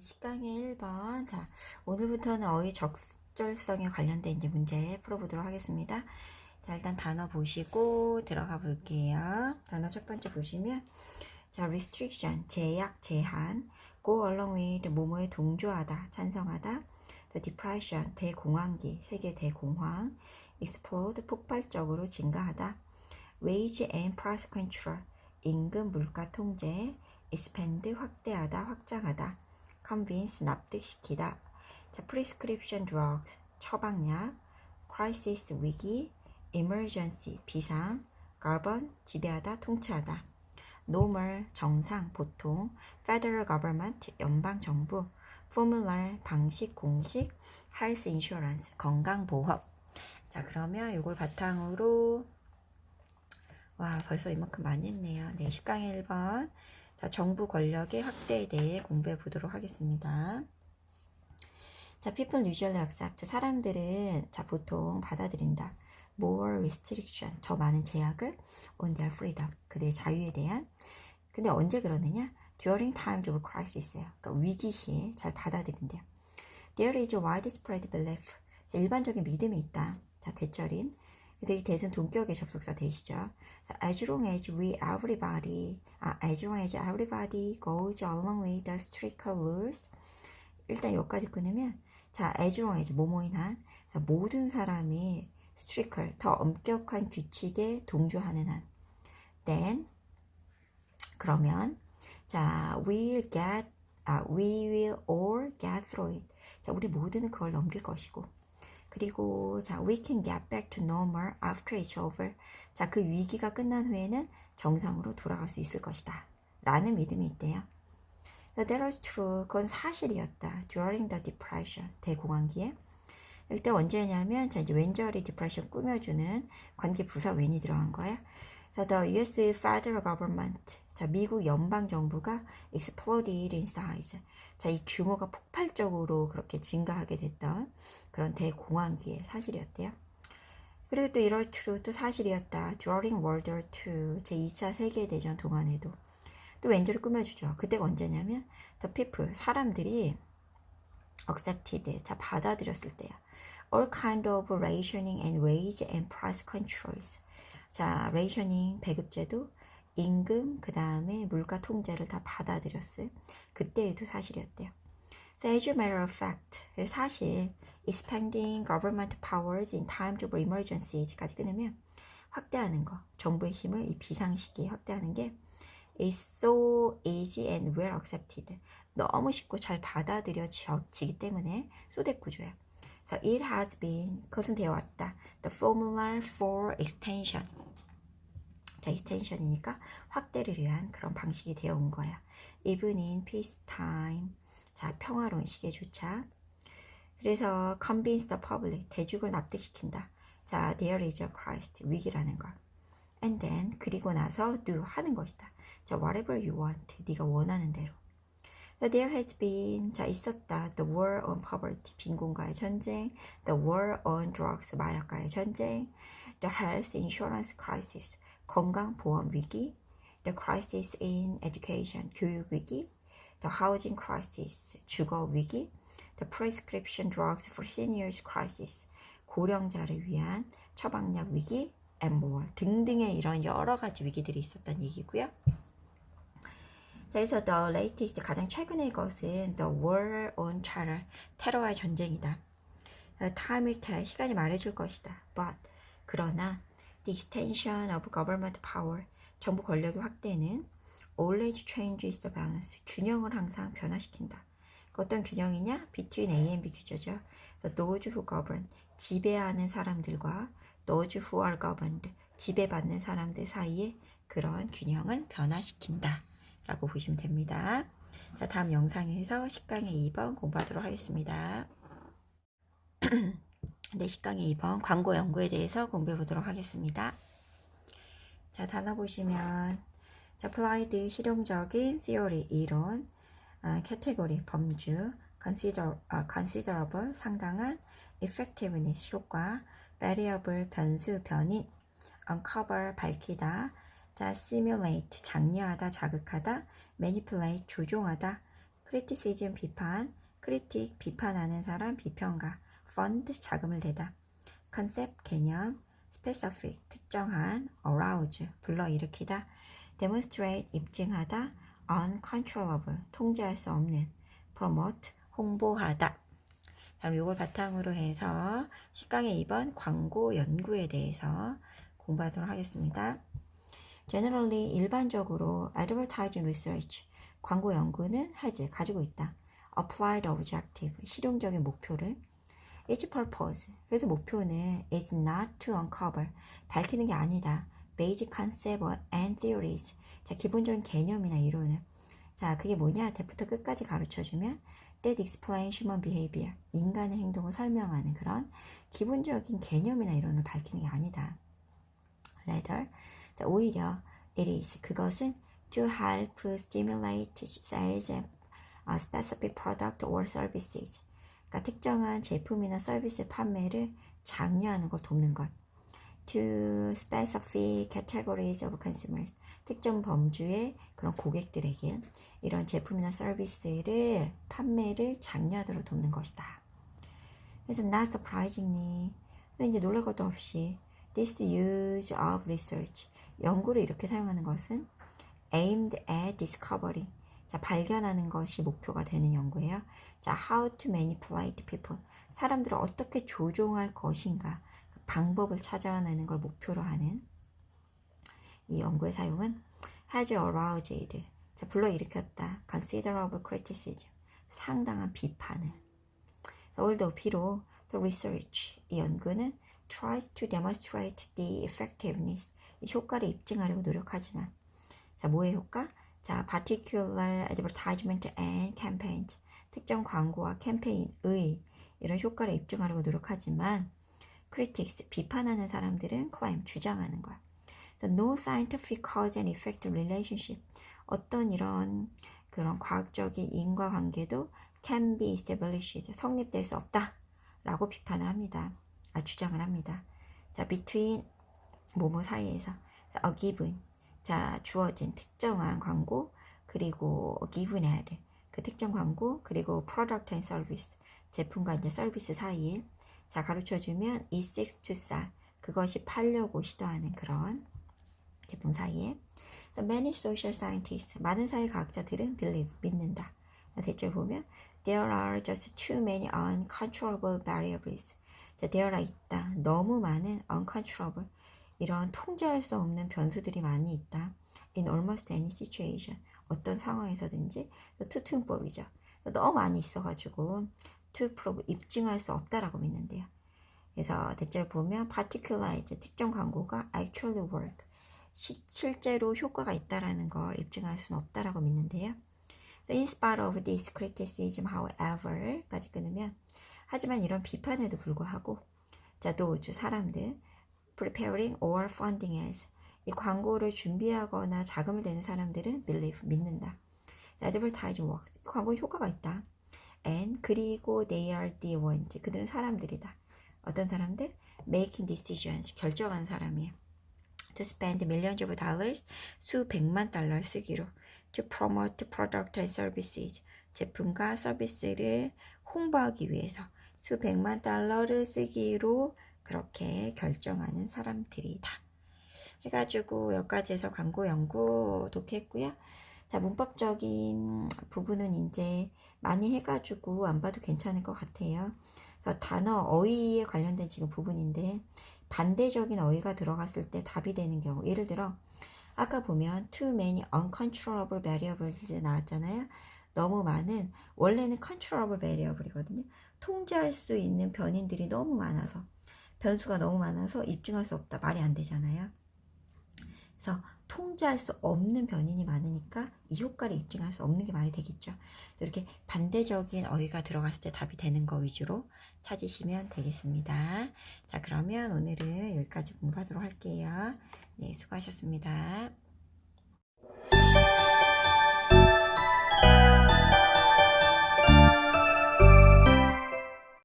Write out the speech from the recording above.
식강의 1번. 자, 오늘부터는 어휘 적절성에 관련된 이제 문제 풀어보도록 하겠습니다. 자, 일단 단어 보시고 들어가 볼게요. 단어 첫 번째 보시면, 자, restriction, 제약, 제한, go along with, 뭐뭐에 동조하다, 찬성하다, the depression, 대공황기, 세계 대공황, explode, 폭발적으로 증가하다, wage and price control, 임금 물가 통제, expand, 확대하다, 확장하다, convince, 납득시키다. 자, prescription drugs, 처방약, crisis, 위기, emergency, 비상, govern, 지배하다, 통치하다. normal, 정상, 보통, federal government, 연방 정부, formula, 방식, 공식, health insurance, 건강 보험. 자, 그러면 이걸 바탕으로 와, 벌써 이만큼 많이 했네요. 네, 10강의 1번. 자, 정부 권력의 확대에 대해 공부해 보도록 하겠습니다. 자, people usually accept. 사람들은 자, 보통 받아들인다. more restriction. 더 많은 제약을 on their freedom. 그들의 자유에 대한. 근데 언제 그러느냐? during times of crisis예요. 그러니까 위기 시에 잘 받아들인대요. There is a widespread belief. 자, 일반적인 믿음이 있다. 자, 대절인. 되게 대선 동격의 접속사 되시죠. As long as we everybody, 아, as long as everybody goes along with the strict rules. 일단 여기까지 끊으면 자, as long as 뭐뭐인 한 자, 모든 사람이 stricter 더 엄격한 규칙에 동조하는 한 then 그러면 자, we'll get 아, we will all get through it. 자, 우리 모두는 그걸 넘길 것이고 그리고 자, we can get back to normal after it's over. 자, 그 위기가 끝난 후에는 정상으로 돌아갈 수 있을 것이다. 라는 믿음이 있대요. That was true. 그건 사실이었다. During the depression. 대공황기에. 이때 언제냐면, 자, 이제 웬저리 디프레션 꾸며주는 관계 부사 웬이 들어간 거야. 자, the US federal government. 자, 미국 연방 정부가 exploded in size. 자, 이 규모가 폭발적으로 그렇게 증가하게 됐던 그런 대공황기의 사실이었대요. 그리고 또 이럴 true 또 사실이었다. During World War II 제2차 세계대전 동안에도 또 왠지를 꾸며주죠. 그때가 언제냐면 the people 사람들이 accepted 자 받아들였을 때야. All kind of rationing and wage and price controls. 자 rationing 배급제도 임금 그 다음에 물가 통제를 다 받아들였을 그때에도 사실이었대요. As a matter of fact, 사실 expanding government powers in times of emergency까지 끊으면 확대하는 거, 정부의 힘을 이 비상시기에 확대하는 게 is so easy and well accepted. 너무 쉽고 잘 받아들여지기 때문에 소대 구조야. So it has been, 그것은 되어 왔다. The formula for extension. 자, extension이니까 확대를 위한 그런 방식이 되어 온 거야. Even in peacetime. 자, 평화로운 시기조차. 그래서 convince the public. 대중을 납득시킨다. 자, there is a Christ. 위기라는 걸. And then, 그리고 나서 do 하는 것이다. 자, whatever you want. 네가 원하는 대로. There has been, 자, 있었다. The war on poverty. 빈곤과의 전쟁. The war on drugs. 마약과의 전쟁. The health insurance crisis. 건강보험 위기, the crisis in education, 교육 위기, the housing crisis, 주거 위기, the prescription drugs for seniors crisis, 고령자를 위한 처방약 위기, and more 등등의 이런 여러 가지 위기들이 있었다는 얘기고요. 자, 그래서 the latest 가장 최근의 것은 the war on terror, 테러와의 전쟁이다. time will tell, 시간이 말해줄 것이다. But 그러나 the extension of government power, 정부 권력의 확대는 always changes the balance, 균형을 항상 변화시킨다. 그 어떤 균형이냐? between A and B 규제죠. So those who govern, 지배하는 사람들과 those who are governed, 지배받는 사람들 사이에 그런 균형을 변화시킨다. 라고 보시면 됩니다. 자, 다음 영상에서 10강의 2번 공부하도록 하겠습니다. 네, 10강의 2번 광고 연구에 대해서 공부해 보도록 하겠습니다. 자, 단어 보시면 자, applied 실용적인 theory 이론, 아, category 범주, consider 아, considerable 상당한 effectiveness 효과, variable 변수 변인, uncover 밝히다, 자, simulate 장려하다 자극하다, manipulate 조종하다, criticism 비판, critic 비판하는 사람, 비평가, fund 자금을 대다, concept 개념, specific 특정한, arouse 불러일으키다, demonstrate 입증하다, uncontrollable 통제할 수 없는, promote 홍보하다. 그럼 이걸 바탕으로 해서 10강의 2번 광고 연구에 대해서 공부하도록 하겠습니다. Generally 일반적으로 advertising research 광고 연구는 has 가지고 있다. applied objective 실용적인 목표를 its purpose 그래서 목표는 is not to uncover 밝히는 게 아니다. basic concept and theories 자 기본적인 개념이나 이론을 자 그게 뭐냐 대부터 끝까지 가르쳐 주면 that explain human behavior 인간의 행동을 설명하는 그런 기본적인 개념이나 이론을 밝히는 게 아니다. rather 자, 오히려 it is 그것은 to help stimulate sales of a specific product or services. 그러니까 특정한 제품이나 서비스 판매를 장려하는 걸 돕는 것. to specific categories of consumers. 특정 범주의 그런 고객들에게 이런 제품이나 서비스를 판매를 장려하도록 돕는 것이다. 그래서 not surprisingly, 이제 놀랄 것도 없이 this use of research 연구를 이렇게 사용하는 것은 aimed at discovery 자 발견하는 것이 목표가 되는 연구예요. 자 how to manipulate people 사람들을 어떻게 조종할 것인가 그 방법을 찾아내는 걸 목표로 하는 이 연구의 사용은 has aroused 자 불러일으켰다 considerable criticism 상당한 비판을 although 비록 the research 이 연구는 tries to demonstrate the effectiveness 이 효과를 입증하려고 노력하지만 자 뭐의 효과? 자 particular advertisement and campaigns 특정 광고와 캠페인의 이런 효과를 입증하려고 노력하지만 critics 비판하는 사람들은 claim 주장하는 거야. The no scientific cause and effect relationship 어떤 이런 그런 과학적인 인과관계도 can be established 성립될 수 없다라고 비판을 합니다. 아, 주장을 합니다. 자, between 뭐뭐 사이에서 a given 자 주어진 특정한 광고 그리고 given ad 그 특정 광고 그리고 product and service 제품과 이제 서비스 사이에 자 가르쳐 주면 is seeks to sell 그것이 팔려고 시도하는 그런 제품 사이에 many social scientists 많은 사회 과학자들은 believe 믿는다. 대체 보면 there are just too many uncontrollable variables. 자, there가 있다. 너무 많은 uncontrollable 이런 통제할 수 없는 변수들이 많이 있다. In almost any situation. 어떤 상황에서든지 투퉁법이죠. 너무 많이 있어가지고 to prove 입증할 수 없다라고 믿는데요. 그래서 대체로 보면 particularize 특정 광고가 actually work 시, 실제로 효과가 있다라는 걸 입증할 수는 없다라고 믿는데요. In spite of this criticism, however까지 끊으면 하지만 이런 비판에도 불구하고 자 those 사람들 preparing or funding as 이 광고를 준비하거나 자금을 대는 사람들은 believe 믿는다. advertising works 광고 효과가 있다. and 그리고 they are the ones 그들은 사람들이다. 어떤 사람들? making decisions 결정하는 사람이에요. to spend millions of dollars 수백만 달러를 쓰기로 to promote product and services 제품과 서비스를 홍보하기 위해서 수백만 달러를 쓰기로 그렇게 결정하는 사람들이다. 해가지고 여기까지 해서 광고 연구 독했고요. 자 문법적인 부분은 이제 많이 해가지고 안 봐도 괜찮을 것 같아요. 그래서 단어 어휘에 관련된 지금 부분인데 반대적인 어휘가 들어갔을 때 답이 되는 경우 예를 들어 아까 보면 too many uncontrollable variables 나왔잖아요. 너무 많은 원래는 controllable variable이거든요. 통제할 수 있는 변인들이 너무 많아서 변수가 너무 많아서 입증할 수 없다 말이 안 되잖아요. 그래서 통제할 수 없는 변인이 많으니까 이 효과를 입증할 수 없는 게 말이 되겠죠. 이렇게 반대적인 어휘가 들어갔을 때 답이 되는 거 위주로 찾으시면 되겠습니다. 자, 그러면 오늘은 여기까지 공부하도록 할게요. 네, 수고하셨습니다.